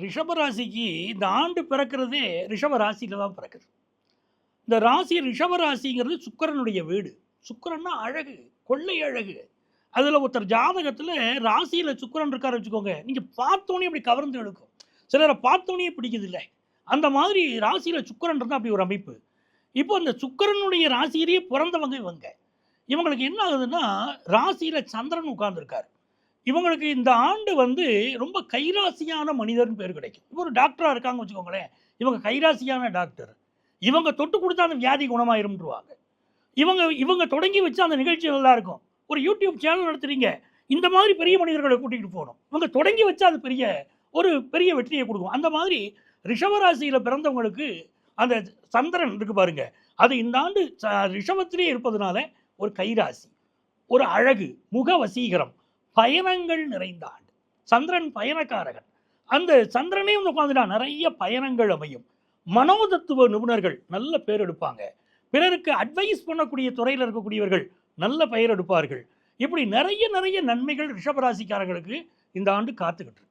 ரிஷபராசிக்கு இந்த ஆண்டு பிறக்கிறதே ரிஷபராசியில் தான் பிறக்குது. இந்த ராசி ரிஷபராசிங்கிறது ராசிங்கிறது சுக்கிரனுடைய வீடு. சுக்கரன்னா அழகு கொள்ளை அழகு. அதில் ஒருத்தர் ஜாதகத்தில் ராசியில் சுக்கிரன் இருக்காரு வச்சுக்கோங்க. நீங்கள் பார்த்தோன்னே அப்படி கவர்ந்து எடுக்கும் சிலரை பார்த்தோன்னே பிடிக்குது இல்லை அந்த மாதிரி ராசியில் சுக்கரன் இருந்தால் அப்படி ஒரு அமைப்பு. இப்போ இந்த சுக்கிரனுடைய ராசியிலேயே பிறந்தவங்க இவங்க. இவங்களுக்கு என்ன ஆகுதுன்னா ராசியில் சந்திரன் உட்கார்ந்துருக்காரு. இவங்களுக்கு இந்த ஆண்டு வந்து ரொம்ப கைராசியான மனிதர்னு பேர் கிடைக்கும். இப்போ ஒரு டாக்டராக இருக்காங்க வச்சுக்கோங்களேன். இவங்க கைராசியான டாக்டர் இவங்க தொட்டு கொடுத்தா அந்த வியாதி குணமாயிரும்ன்றவாங்க. இவங்க இவங்க தொடங்கி வச்சா அந்த நிகழ்ச்சி நல்லா இருக்கும் ஒரு யூடியூப் சேனல் நடத்துறீங்க. இந்த மாதிரி பெரிய மனிதர்களை கூட்டிகிட்டு போகணும். இவங்க தொடங்கி வச்சா அது பெரிய ஒரு பெரிய வெற்றியை கொடுக்கும். அந்த மாதிரி ரிஷவராசியில் பிறந்தவங்களுக்கு அந்த சந்திரன் இருக்கு பாருங்க. அது இந்த ஆண்டு ச- ரிஷபத்திலே இருப்பதுனால ஒரு கைராசி ஒரு அழகு முக வசீகரம் பயணங்கள் நிறைந்த ஆண்டு. சந்திரன் பயணக்காரகன் அந்த சந்திரனே உட்காந்துட்டா நிறைய பயணங்கள் அமையும். மனோதத்துவ நிபுணர்கள் நல்ல பேர் எடுப்பாங்க. பிறருக்கு அட்வைஸ் பண்ணக்கூடிய துறையில் இருக்கக்கூடியவர்கள் நல்ல பெயர் எடுப்பார்கள். இப்படி நிறைய நிறைய நன்மைகள் ரிஷபராசிக்காரர்களுக்கு இந்த ஆண்டு காத்துக்கிட்டு இருக்கு.